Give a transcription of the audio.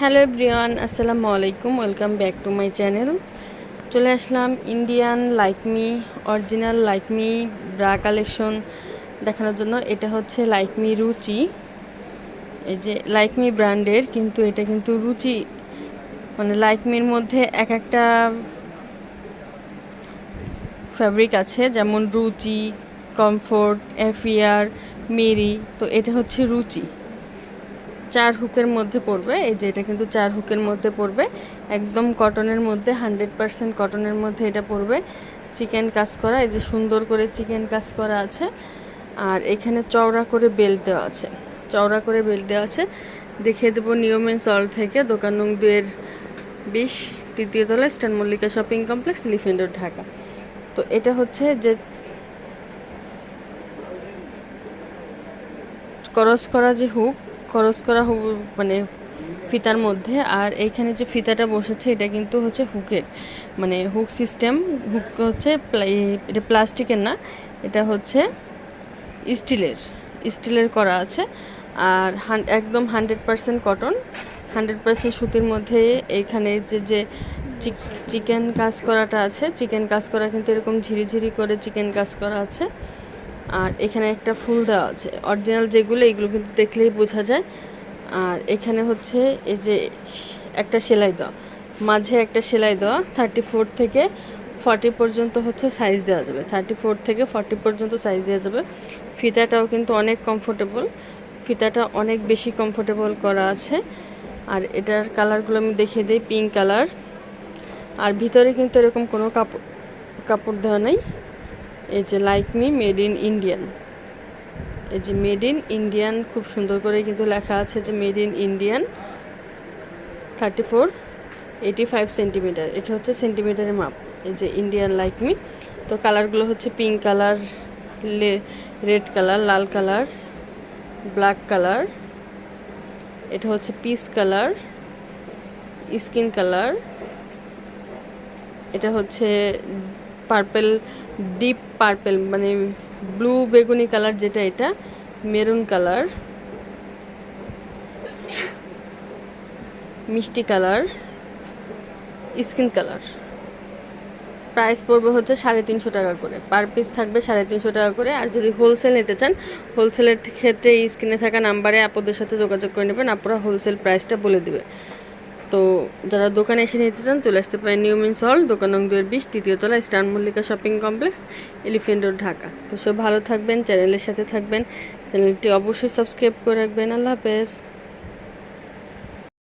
Hello everyone, আসসালামু আলাইকুম, welcome back to my channel. চলে আসলাম Indian like me original like me bra collection দেখানোর জন্য। এটা হচ্ছে লাইকমি রুচি। এই যে লাইকমি ব্র্যান্ডের, কিন্তু এটা কিন্তু রুচি মানে লাইকমির মধ্যে এক একটা ফ্যাব্রিক আছে, যেমন রুচি, কমফোর্ট এফিয়ার মেরি, তো এটা হচ্ছে রুচি। চার হুকের মধ্যে পড়বে, এই যে এটা কিন্তু চার হুকের মধ্যে পড়বে, একদম কটনের মধ্যে, হান্ড্রেড পারসেন্ট কটনের মধ্যে এটা পড়বে, চিকেন কাজ করা, এই যে সুন্দর করে চিকেন কাজ করা আছে, আর এখানে চওড়া করে বেল্ট দেওয়া আছে, চওড়া করে বেল্ট দেওয়া আছে, দেখিয়ে দেবো নিয়মেন সল থেকে, দোকান নং দুয়ের বিশ, তৃতীয় তলা star Mallika shopping complex elephant Dhaka, তো এটা হচ্ছে যে ক্রস করা যে হুক খরচ করা মানে ফিতার মধ্যে। আর এইখানে যে ফিতাটা বসেছে, এটা কিন্তু হচ্ছে হুকের মানে হুক সিস্টেম। হুক হচ্ছে এটা প্লাস্টিকের না, এটা হচ্ছে স্টিলের স্টিলের করা আছে। আর একদম hundred percent cotton. Hundred percent সুতির মধ্যে এইখানে যে যে চিকেন কাজ করাটা আছে, চিকেন কাজ করা কিন্তু এরকম ঝিরিঝিরি করে চিকেন কাজ করা আছে। আর এখানে একটা ফুল দেওয়া আছে। অরিজিনাল যেগুলো, এগুলো কিন্তু দেখলেই বোঝা যায়। আর এখানে হচ্ছে এই যে একটা সেলাই দেওয়া। মাঝে একটা সেলাই দেওয়া থার্টি ফোর থেকে ফর্টি পর্যন্ত হচ্ছে সাইজ দেওয়া যাবে। থার্টি ফোর থেকে ফর্টি পর্যন্ত সাইজ দেওয়া যাবে। ফিতাটাও কিন্তু অনেক কমফোর্টেবল ফিতাটা অনেক বেশি কমফোর্টেবল করা আছে। আর এটার কালারগুলো আমি দেখিয়ে দিই পিঙ্ক কালার আর ভিতরে কিন্তু এরকম কোনো কাপড় কাপড় দেওয়া নেই। এই যে like me made in Indian এই যে মেড ইন ইন্ডিয়ান খুব সুন্দর করে কিন্তু লেখা আছে যে made in Indian thirty four eighty five centimetre এটা হচ্ছে সেন্টিমিটারের মাপ। এই যে ইন্ডিয়ান লাইক মি তো কালারগুলো হচ্ছে পিঙ্ক কালার রেড কালার লাল কালার ব্ল্যাক কালার এটা হচ্ছে পিস কালার স্কিন কালার এটা হচ্ছে পার্পেল ডিপ পার্পেল মানে ব্লু বেগুনি কালার যেটা এটা মেরুন কালার মিষ্টি কালার স্কিন কালার প্রাইস পড়বে হচ্ছে সাড়ে তিনশো টাকা করে। পার পিস থাকবে সাড়ে তিনশো টাকা করে। আর যদি হোলসেল নিতে চান হোলসেলের ক্ষেত্রে এই স্ক্রিনে থাকা নাম্বারে আপদের সাথে যোগাযোগ করে নেবেন। আপনারা হোলসেল প্রাইসটা বলে দেবে। তো যারা দোকানে এসে নিতে চান, চলে আসতে পারেন নিউ মিন্স হল, দোকান নং দুয়ের বিশ, তৃতীয় তলা star Mallika shopping complex elephant road, Dhaka. তো সব ভালো থাকবেন, চ্যানেলের সাথে থাকবেন। চ্যানেলটি অবশ্যই সাবস্ক্রাইব করে রাখবেন। আল্লাহ হাফেজ।